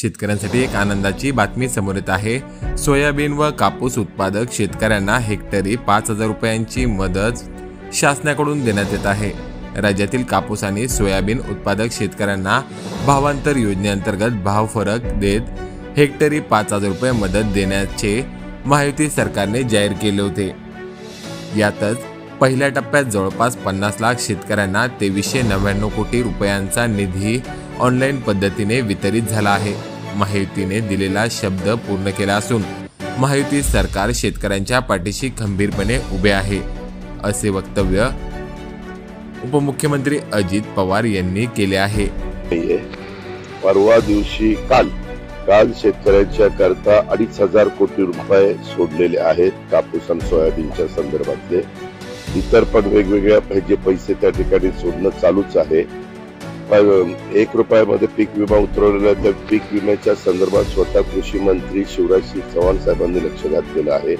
शेतकऱ्यांसाठी एक आनंदाची बातमी समोर येत आहे. सोयाबीन व कापूस उत्पादक शेतकऱ्यांना हेक्टरी पाच हजार रुपयांची मदत शासनाकडून देण्यात येत आहे. राज्यातील कापूस आणि सोयाबीन उत्पादक शेतकऱ्यांना भावांतर योजनेअंतर्गत भाव फरक देत हेक्टरी पाच हजार रुपये मदत देण्याचे महायुती सरकारने जाहीर केले होते. यातच पहिल्या टप्प्यात जवळपास पन्नास लाख शेतकऱ्यांना तेवीसशे नव्याण्णव कोटी रुपयांचा निधी ऑनलाईन पद्धतीने वितरित झाला आहे. महायुतीने दिलेला शब्द पूर्ण केला असून महायुती सरकार शेतकऱ्यांच्या पाठीशी खंबीरपणे उभे आहे असे वक्तव्य उपमुख्यमंत्री अजित पवार यांनी केले आहे. परवा दिवशी काल काल शेतकऱ्यांच्या करता अडीच हजार कोटी रुपये सोडलेले आहेत कापूस आणि सोयाबीनच्या संदर्भातले. इतर पण वेगवेगळ्या जे पैसे त्या ठिकाणी सोडणं चालूच आहे. एक रुपयामध्ये पीक विमा उतरवलेला आहे, तर पीक विम्याच्या संदर्भात स्वतः कृषी मंत्री शिवराज सिंग चव्हाण साहेबांनी लक्ष घातलेलं आहे.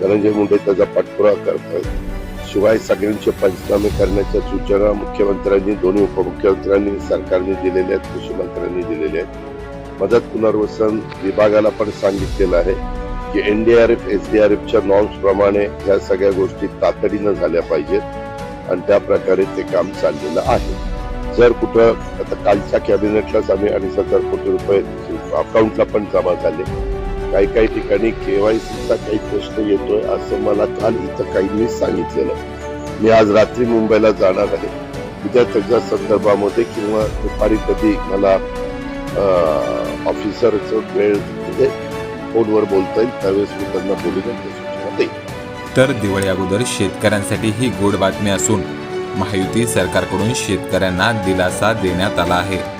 धनंजय मुंडे त्याचा पाठपुरावा करतात शिवाय सगळ्यांचे पंचनामे करण्याच्या सूचना मुख्यमंत्र्यांनी दोन्ही उपमुख्यमंत्र्यांनी सरकारने दिलेल्या आहेत कृषी मंत्र्यांनी दिलेल्या आहेत. मदत पुनर्वसन विभागाला पण सांगितलेलं आहे की एनडीआरएफ एसडीआरएफच्या नॉर्म्स प्रमाणे ह्या सगळ्या गोष्टी तातडीनं झाल्या पाहिजेत आणि त्या प्रकारे ते काम चाललेलं आहे. जर कुठं आता कालच्या कॅबिनेटलाच आम्ही अडीच हजार कोटी रुपये अकाउंटला पण जमा झाले. काही काही ठिकाणी केवायसीचा काही प्रश्न येतोय असं मला काल इथं काहींनी सांगितलेलं. मी आज रात्री मुंबईला जाणार आहे. उद्या त्याच्या संदर्भामध्ये किंवा दुपारी कधी मला ऑफिसरचं वेळ म्हणजे फोनवर बोलता येईल. त्यावेळेस मी त्यांना बोलू सूचना तर दिवाळी अगोदर शेतकऱ्यांसाठी ही गोड बातमी असून महायुती सरकारकडून शेतकऱ्यांना दिलासा देण्यात आला आहे.